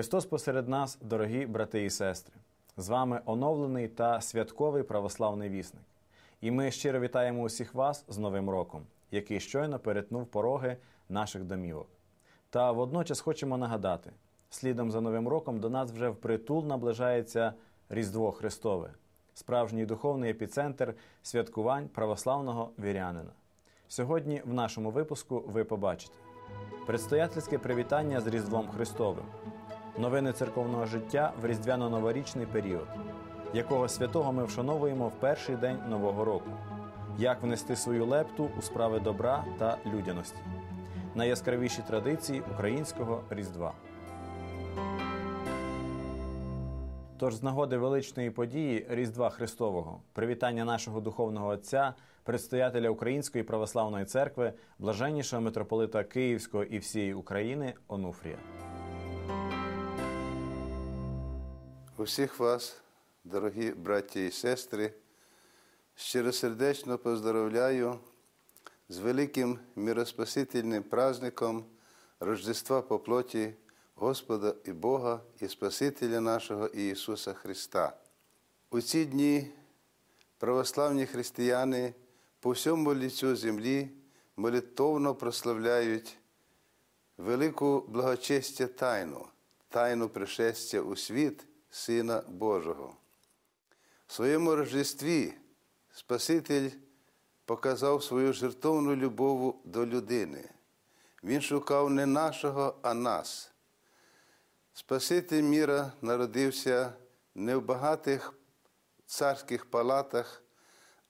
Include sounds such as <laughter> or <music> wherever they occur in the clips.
Христос посеред нас, дорогі брати і сестри, з вами оновлений та святковий православний вісник. І ми щиро вітаємо усіх вас з Новим роком, який щойно перетнув пороги наших домівок. Та водночас хочемо нагадати: слідом за Новим роком до нас вже впритул наближається Різдво Христове, справжній духовний епіцентр святкувань православного вірянина. Сьогодні в нашому випуску ви побачите предстоятельське привітання з Різдвом Христовим, новини церковного життя в різдвяно-новорічний період, якого святого ми вшановуємо в перший день Нового року, як внести свою лепту у справи добра та людяності, найяскравіші традиції українського Різдва. Тож, з нагоди величної події Різдва Христового, привітання нашого духовного отця, предстоятеля Української православної церкви, блаженнішого митрополита Київського і всієї України Онуфрія. Усіх вас, дорогі браті і сестри, щиросердечно поздоровляю з великим міроспасительним праздником Рождества по плоті Господа і Бога і Спасителя нашого Ісуса Христа. У ці дні православні християни по всьому ліцю землі молитовно прославляють велику благочестя тайну, тайну пришестя у світ Сина Божого. В своєму Рождестві Спаситель показав свою жертовну любов до людини. Він шукав не нашого, а нас. Спаситель міра народився не в багатих царських палатах,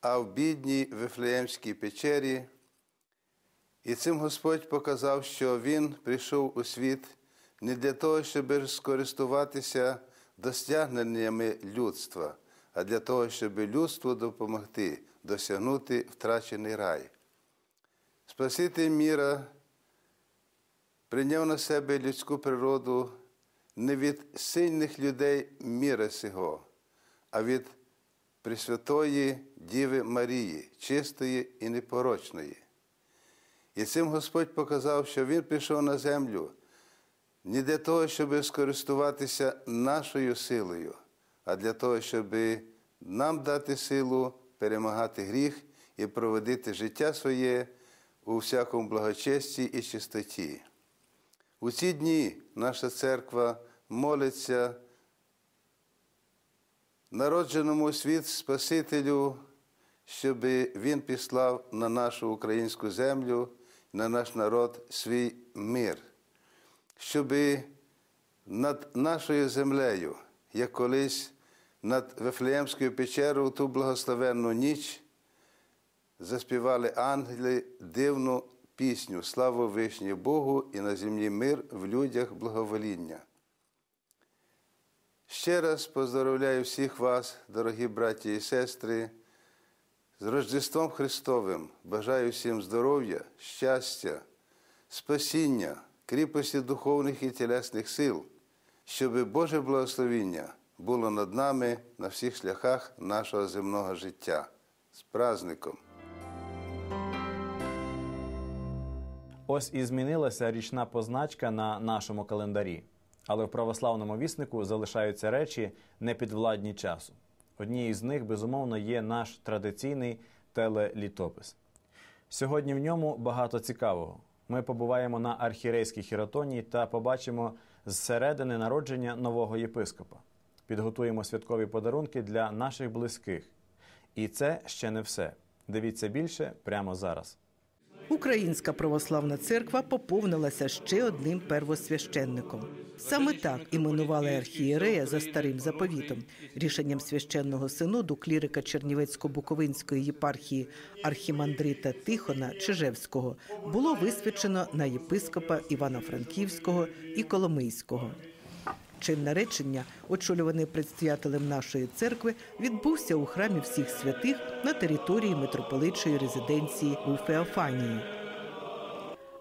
а в бідній Вифлеємській печері. І цим Господь показав, що Він прийшов у світ не для того, щоб скористуватися досягненнями людства, а для того, щоб людству допомогти досягнути втрачений рай. Спаситель міра прийняв на себе людську природу не від сильних людей міра сього, а від Пресвятої Діви Марії, чистої і непорочної. І цим Господь показав, що Він прийшов на землю не для того, щоб скористуватися нашою силою, а для того, щоб нам дати силу перемагати гріх і проводити життя своє у всякому благочесті і чистоті. У ці дні наша церква молиться народженому світ Спасителю, щоб Він післав на нашу українську землю, на наш народ свій мир, щоб над нашою землею, як колись над Вифлеємською печерою у ту благословенну ніч, заспівали ангели дивну пісню Славу Вишні Богу і на землі мир в людях благовоління. Ще раз поздоровляю всіх вас, дорогі браті і сестри, з Рождеством Христовим. Бажаю всім здоров'я, щастя, спасіння, кріпості духовних і тілесних сил, щоб Боже благословіння було над нами на всіх шляхах нашого земного життя. З праздником! Ось і змінилася річна позначка на нашому календарі. Але в православному віснику залишаються речі непідвладні часу. Однією з них, безумовно, є наш традиційний телелітопис. Сьогодні в ньому багато цікавого. Ми побуваємо на архірейській хіротонії та побачимо зсередини народження нового єпископа. Підготуємо святкові подарунки для наших близьких. І це ще не все. Дивіться більше прямо зараз. Українська православна церква поповнилася ще одним первосвященником. Саме так іменували архієрея за старим заповітом. Рішенням священного синоду клірика Чернівецько-Буковинської єпархії архімандрита Тихона Чижевського було висвячено на єпископа Івано-Франківського і Коломийського. Чин наречення, очолюваний предстоятелем нашої церкви, відбувся у храмі всіх святих на території митрополитчої резиденції у Феофанії.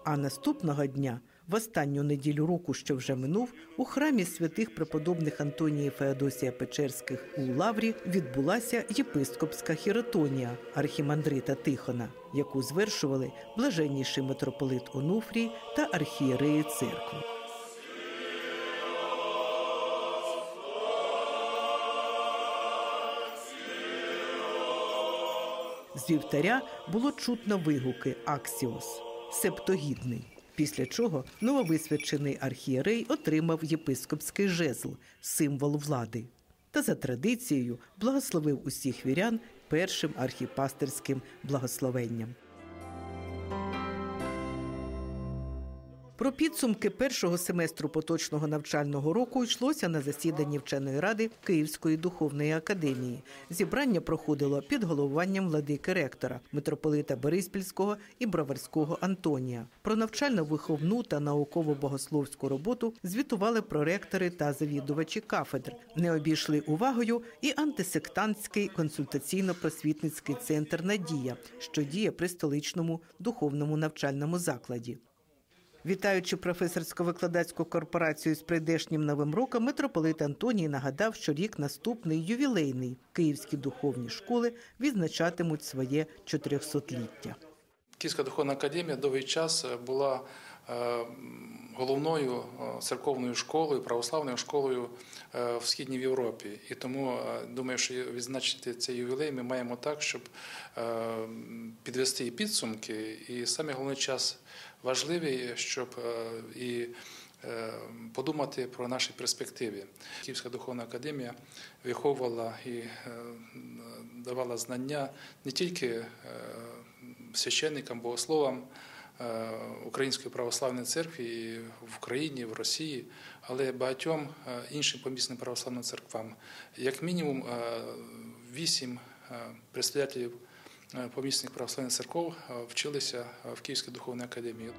А наступного дня В останню неділю року, що вже минув, у храмі святих преподобних Антонія і Феодосія Печерських у Лаврі відбулася єпископська хіротонія архімандрита Тихона, яку звершували блаженніший митрополит Онуфрій та архієреї церкви. З вівтаря було чутно вигуки Аксіос, септогідний. Після чого нововисвячений архієрей отримав єпископський жезл, символ влади. Та за традицією благословив усіх вірян першим архіпастерським благословенням. Про підсумки першого семестру поточного навчального року йшлося на засіданні вченої ради Київської духовної академії. Зібрання проходило під головуванням владики ректора, митрополита Бориспільського і Броварського Антонія. Про навчально-виховну та науково-богословську роботу звітували проректори та завідувачі кафедр. Не обійшли увагою і антисектантський консультаційно-просвітницький центр Надія, що діє при столичному духовному навчальному закладі. Вітаючи професорсько-викладацьку корпорацію з прийдешнім новим роком, митрополит Антоній нагадав, що рік наступний ювілейний. Київські духовні школи відзначатимуть своє 400-ліття. Київська духовна академія довгий час була е, головною е, церковною школою, православною школою е, в східній Європі. І тому е, думаю, що відзначити цей ювілей ми маємо так, щоб е, підвести підсумки. І саме головний час важливий, щоб е, і е, подумати про наші перспективи. Київська духовна академія виховувала і е, давала знання не тільки священникам, богословам Української православної церкви в Україні, в Росії, але багатьом іншим помісним православним церквам. Як мінімум вісім представників помісних православних церков е, вчилися в Київській духовній академії.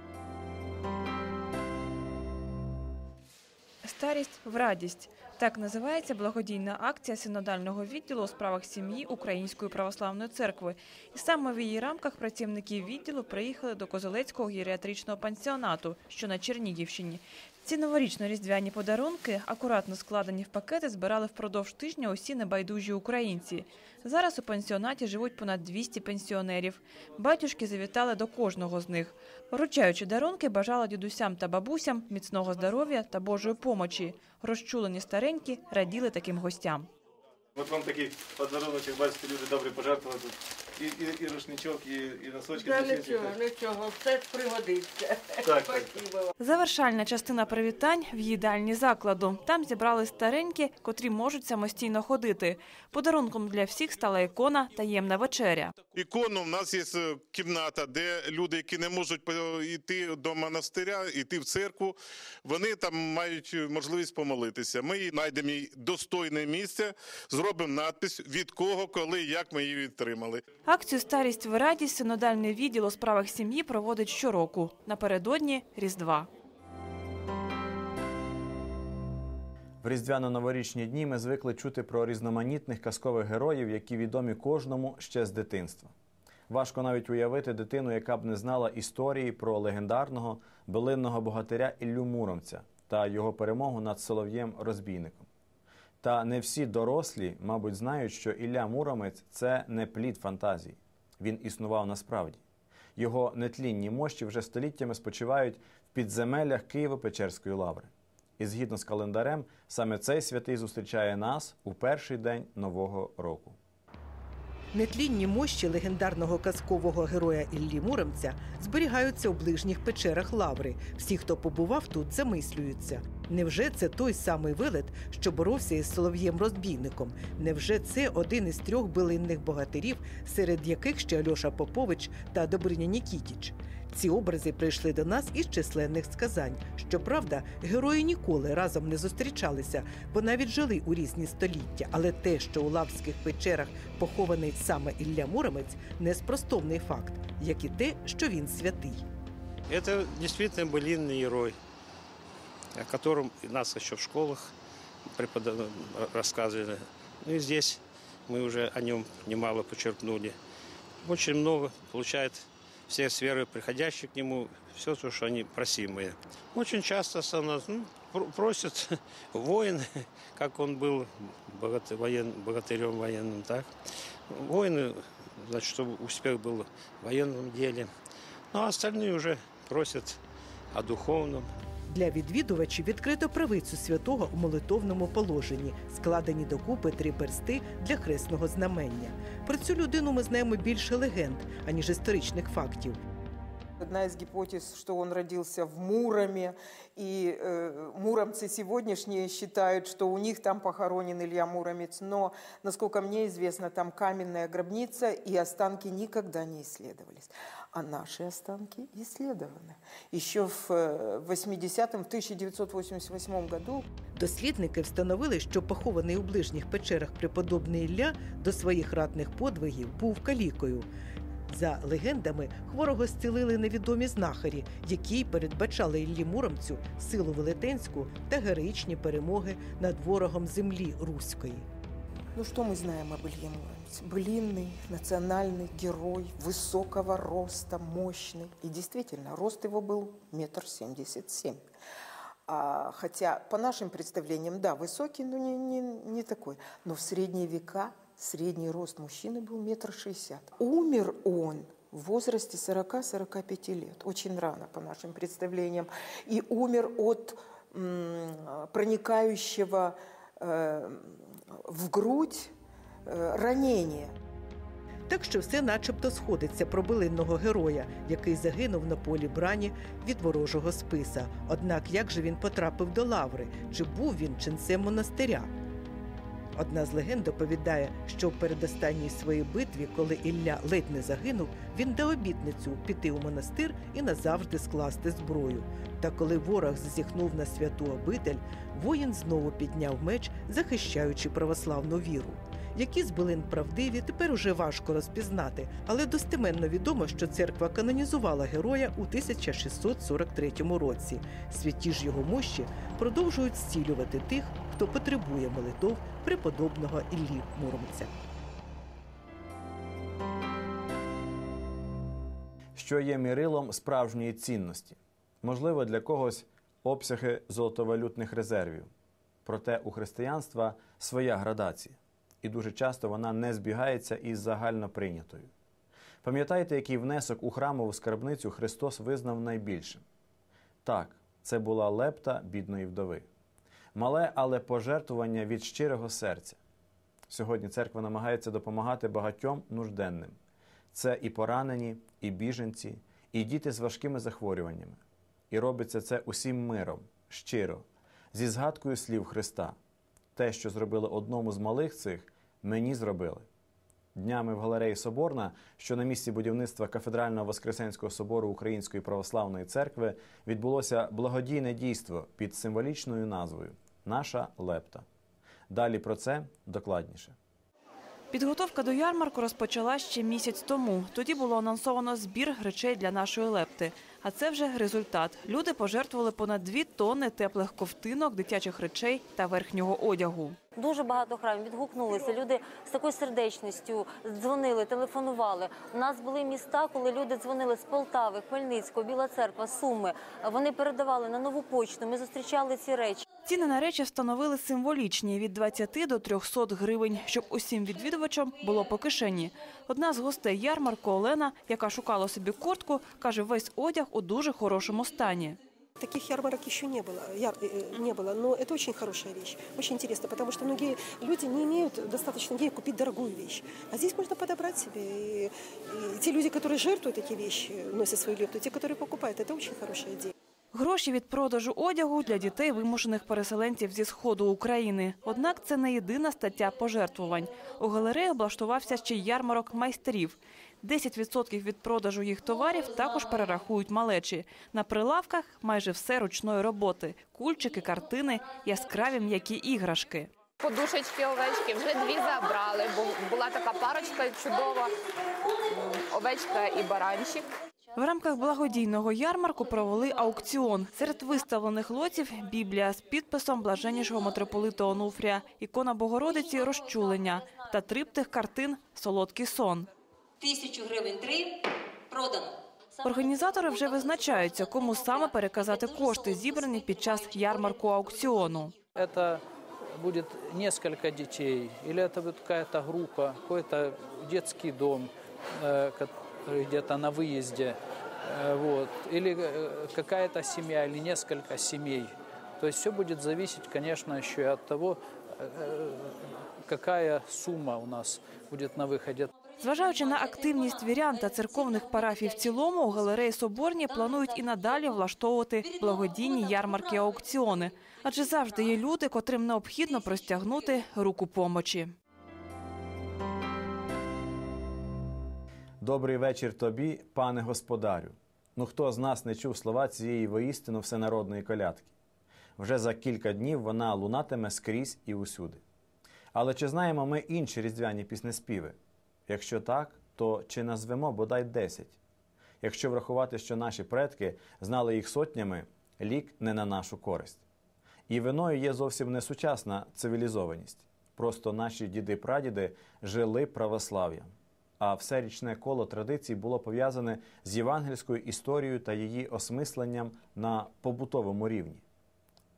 Старість в радість так називається благодійна акція синодального відділу у справах сім'ї Української православної церкви. І саме в її рамках працівники відділу приїхали до Козелецького геріатричного пансіонату, що на Чернігівщині. Ці новорічно-різдвяні подарунки, акуратно складені в пакети, збирали впродовж тижня усі небайдужі українці. Зараз у пансіонаті живуть понад 200 пенсіонерів. Батюшки завітали до кожного з них. Вручаючи дарунки, бажали дідусям та бабусям міцного здоров'я та Божої помочі. Розчулені старенькі раділи таким гостям. От вам такий подарунок, бачите, люди добре пожертвували. І, і, і рушничок, і, і носочки. Та зачистити. нічого, нічого, все пригодиться. Так, так. Спасибо. Завершальна частина привітань в їдальні закладу. Там зібрали старенькі, котрі можуть самостійно ходити. Подарунком для всіх стала ікона таємна вечеря. Ікону в нас є е, кімната, де люди, які не можуть по- йти до монастиря, йти в церкву, вони там мають можливість помолитися. Ми знайдемо їй достойне місце, зробимо надпис від кого, коли, як ми її відтримали. Акцію Старість в радість синодальний відділ у справах сім'ї проводить щороку. Напередодні Різдва. В різдвяно-новорічні дні ми звикли чути про різноманітних казкових героїв, які відомі кожному ще з дитинства. Важко навіть уявити дитину, яка б не знала історії про легендарного билинного богатиря Іллю Муромця та його перемогу над солов'єм розбійником. Та не всі дорослі, мабуть, знають, що Ілля Муромець це не плід фантазій. Він існував насправді. Його нетлінні мощі вже століттями спочивають в підземеллях Києво-Печерської лаври. І згідно з календарем, саме цей святий зустрічає нас у перший день нового року. Нетлінні мощі легендарного казкового героя Іллі Муромця зберігаються у ближніх печерах Лаври. Всі, хто побував тут, замислюються. Невже це той самий велет, що боровся із солов'єм розбійником? Невже це один із трьох билинних богатирів, серед яких ще Альоша Попович та Добриня Нікітіч? Ці образи прийшли до нас із численних сказань. Щоправда, герої ніколи разом не зустрічалися, бо навіть жили у різні століття. Але те, що у лавських печерах похований саме Ілля Муромець, неспростовний факт, як і те, що він святий. Это действительно былинный герой, О котором нас еще в школах препода- рассказывали. Ну и здесь мы уже о нем немало почерпнули. Очень много получает все сферы, приходящие к нему, все то, что они просимые. Очень часто со мной ну, пр- просят <laughs> воин, как он был богат- воен- богатырем военным, так. Воины, значит, чтобы успех был в военном деле. Ну, а остальные уже просят о духовном, Для відвідувачів відкрито правицю святого у молитовному положенні, складені докупи три персти для хресного знамення. Про цю людину ми знаємо більше легенд, аніж історичних фактів. Одна из гипотез, что он родился в Муроме, и э, муромцы сегодняшние считают, что у них там похоронен Илья Муромец, но, насколько мне известно, там каменная гробница, и останки никогда не исследовались А наши останки исследованы. Еще в э, 80-м, в 1988 году Дослідники встановили, що похований у ближніх печерах преподобний Ілля до своїх ратних подвигів був калікою. За легендами, хворого зцілили невідомі знахарі, які передбачали Іллі Муромцю силу велетенську та героїчні перемоги над ворогом землі руської. Ну что мы знаем об Илье Муромце? Былинный, национальный герой, высокого роста, мощный. И действительно, рост его был метр семьдесят семь. А, хотя по нашим представлениям, да, высокий, но не, не, не такой. Но в средние века средний рост мужчины был метр шестьдесят. Умер он в возрасте 40-45 лет, очень рано по нашим представлениям. И умер от м, проникающего э, в грудь э, ранения. Так що все начебто сходиться про билинного героя, який загинув на полі брані від ворожого списа. Однак як же він потрапив до лаври? Чи був він ченцем монастиря? Одна з легенд доповідає, що в передостанній своїй битві, коли Ілля ледь не загинув, він дав обітницю піти у монастир і назавжди скласти зброю. Та коли ворог зазіхнув на святу обитель, воїн знову підняв меч, захищаючи православну віру. Які з билин правдиві, тепер уже важко розпізнати, але достеменно відомо, що церква канонізувала героя у 1643 році. Святі ж його мощі продовжують зцілювати тих, хто потребує молитов преподобного Іллі Муромця. що є мірилом справжньої цінності. Можливо, для когось обсяги золотовалютних резервів. Проте у християнства своя градація, і дуже часто вона не збігається із загально прийнятою. Пам'ятаєте, який внесок у храмову скарбницю Христос визнав найбільшим? Так, це була лепта бідної вдови. Мале, але пожертвування від щирого серця. Сьогодні церква намагається допомагати багатьом нужденним. Це і поранені, і біженці, і діти з важкими захворюваннями. І робиться це усім миром, щиро, зі згадкою слів Христа. Те, що зробили одному з малих цих, мені зробили. Днями в галереї Соборна, що на місці будівництва кафедрального Воскресенського собору Української православної церкви, відбулося благодійне дійство під символічною назвою Наша лепта. Далі про це докладніше. Підготовка до ярмарку розпочала ще місяць тому. Тоді було анонсовано збір речей для нашої лепти. А це вже результат. Люди пожертвували понад дві тонни теплих ковтинок, дитячих речей та верхнього одягу. Дуже багато храмів відгукнулися. Люди з такою сердечністю дзвонили, телефонували. У нас були міста, коли люди дзвонили з Полтави, Хмельницького, Біла Церква, Суми. Вони передавали на нову почту. Ми зустрічали ці речі. Ціни на речі встановили символічні – від 20 до 300 гривень, щоб усім відвідувачам було по кишені. Одна з гостей ярмарку Олена, яка шукала собі куртку, каже, весь одяг у дуже хорошому стані Таких ярмарок еще не было, яр- э, не было, но это очень хорошая вещь, очень интересно, потому что многие люди не имеют достаточно денег купить дорогую вещь, а здесь можно подобрать себе. И, и те люди, которые жертвуют эти вещи, носят свою лепту, те, которые покупают, это очень хорошая идея. Гроші від продажу одягу для дітей вимушених переселенців зі сходу України. Однак це не єдина стаття пожертвувань. У галереї облаштувався ще й ярмарок майстрів. 10% від продажу їх товарів також перерахують малечі. На прилавках майже все ручної роботи: кульчики, картини, яскраві м'які іграшки. Подушечки овечки вже дві забрали, бо була така парочка чудова овечка і баранчик. В рамках благодійного ярмарку провели аукціон. Серед виставлених лотів – Біблія з підписом блаженнішого митрополита Онуфрія, ікона Богородиці «Розчулення» та триптих картин «Солодкий сон». Тисячу гривень три продано. Організатори вже визначаються, кому саме переказати кошти, зібрані під час ярмарку аукціону. Это будет несколько детей, или это будет какая-то группа, какой-то детский дом, э, который где-то на выезде, э, вот, или э, какая-то семья, или несколько семей. То есть все будет зависеть, конечно, еще и от того, э, какая сумма у нас будет на выходе. Зважаючи на активність вірян та церковних парафій в цілому, у галереї Соборні планують і надалі влаштовувати благодійні ярмарки аукціони, адже завжди є люди, котрим необхідно простягнути руку помочі. Добрий вечір тобі, пане господарю. Ну хто з нас не чув слова цієї воістину всенародної колядки? Вже за кілька днів вона лунатиме скрізь і усюди. Але чи знаємо ми інші різдвяні піснеспіви? Якщо так, то чи назвемо бодай 10? Якщо врахувати, що наші предки знали їх сотнями, лік не на нашу користь. І виною є зовсім не сучасна цивілізованість. Просто наші діди-прадіди жили православ'ям. А все річне коло традицій було пов'язане з євангельською історією та її осмисленням на побутовому рівні.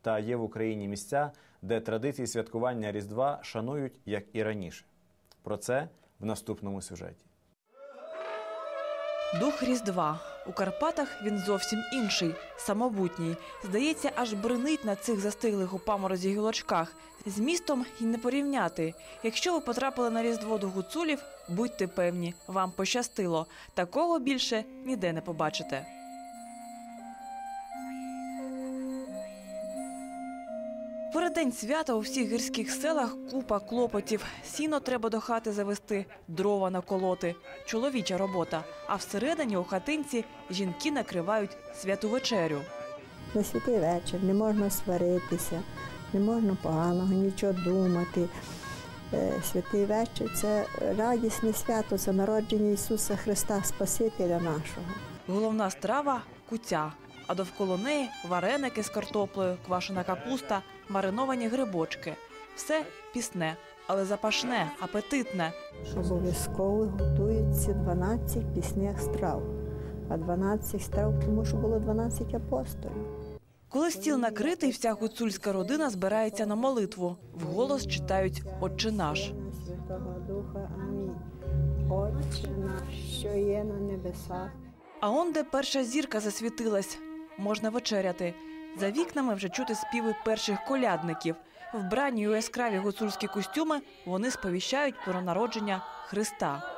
Та є в Україні місця, де традиції святкування Різдва шанують як і раніше. Про це в наступному сюжеті. Дух Різдва. У Карпатах він зовсім інший, самобутній. Здається, аж бринить на цих застиглих у паморозі гілочках. З містом й не порівняти. Якщо ви потрапили на Різдво до гуцулів, будьте певні, вам пощастило. Такого більше ніде не побачите. Переддень свята у всіх гірських селах купа клопотів. Сіно треба до хати завести, дрова наколоти. Чоловіча робота. А всередині у хатинці жінки накривають святу вечерю. На святий вечір не можна сваритися, не можна поганого нічого думати. Е, Святий вечір це радісне свято за народження Ісуса Христа, Спасителя нашого. Головна страва куця. А довкола неї вареники з картоплею, квашена капуста, мариновані грибочки. Все пісне, але запашне, апетитне. Обов'язково готуються 12 пісних страв. А 12 страв, тому що було 12 апостолів. Коли стіл накритий, вся гуцульська родина збирається на молитву. Вголос читають «Отче наш». Святого Духа. Амінь. Отче наш, що є на небесах. А он де перша зірка засвітилась. Можна вечеряти. За вікнами вже чути співи перших колядників. Вбрані у яскраві гуцульські костюми вони сповіщають про народження Христа.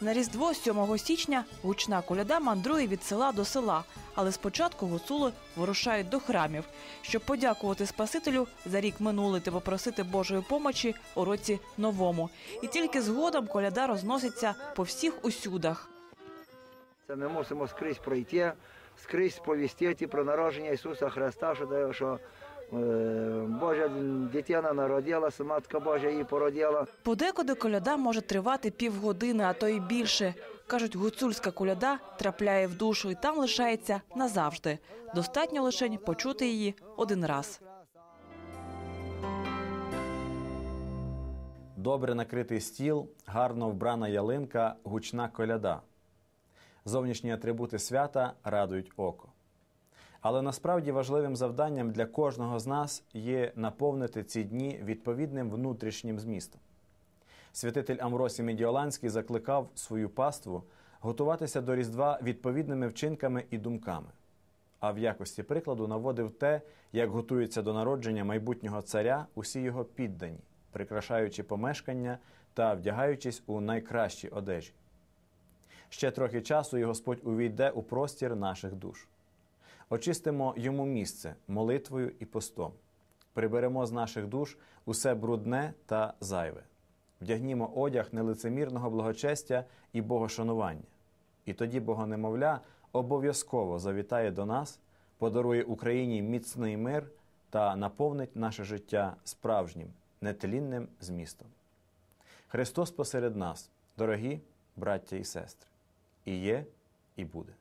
На Різдво 7 січня гучна коляда мандрує від села до села, але спочатку гуцули вирушають до храмів, щоб подякувати Спасителю за рік минулий та попросити Божої помочі у році новому. І тільки згодом коляда розноситься по всіх усюдах. Це ми мусимо скрізь пройти, скрізь сповістити про народження Ісуса Христа, що, що е, Божа дитина народилася, Матка Божа її породила. Подекуди коляда може тривати півгодини, а то й більше. Кажуть, гуцульська коляда трапляє в душу і там лишається назавжди. Достатньо лише почути її один раз. Добре накритий стіл, гарно вбрана ялинка, гучна коляда. Зовнішні атрибути свята радують око. Але насправді важливим завданням для кожного з нас є наповнити ці дні відповідним внутрішнім змістом. Святитель Амросій Медіоланський закликав свою паству готуватися до Різдва відповідними вчинками і думками. А в якості прикладу наводив те, як готуються до народження майбутнього царя усі його піддані, прикрашаючи помешкання та вдягаючись у найкращі одежі. Ще трохи часу і Господь увійде у простір наших душ. Очистимо йому місце молитвою і постом, приберемо з наших душ усе брудне та зайве, вдягнімо одяг нелицемірного благочестя і богошанування. І тоді Богонемовля обов'язково завітає до нас, подарує Україні міцний мир та наповнить наше життя справжнім, нетлінним змістом. Христос посеред нас, дорогі браття і сестри, і є, і буде.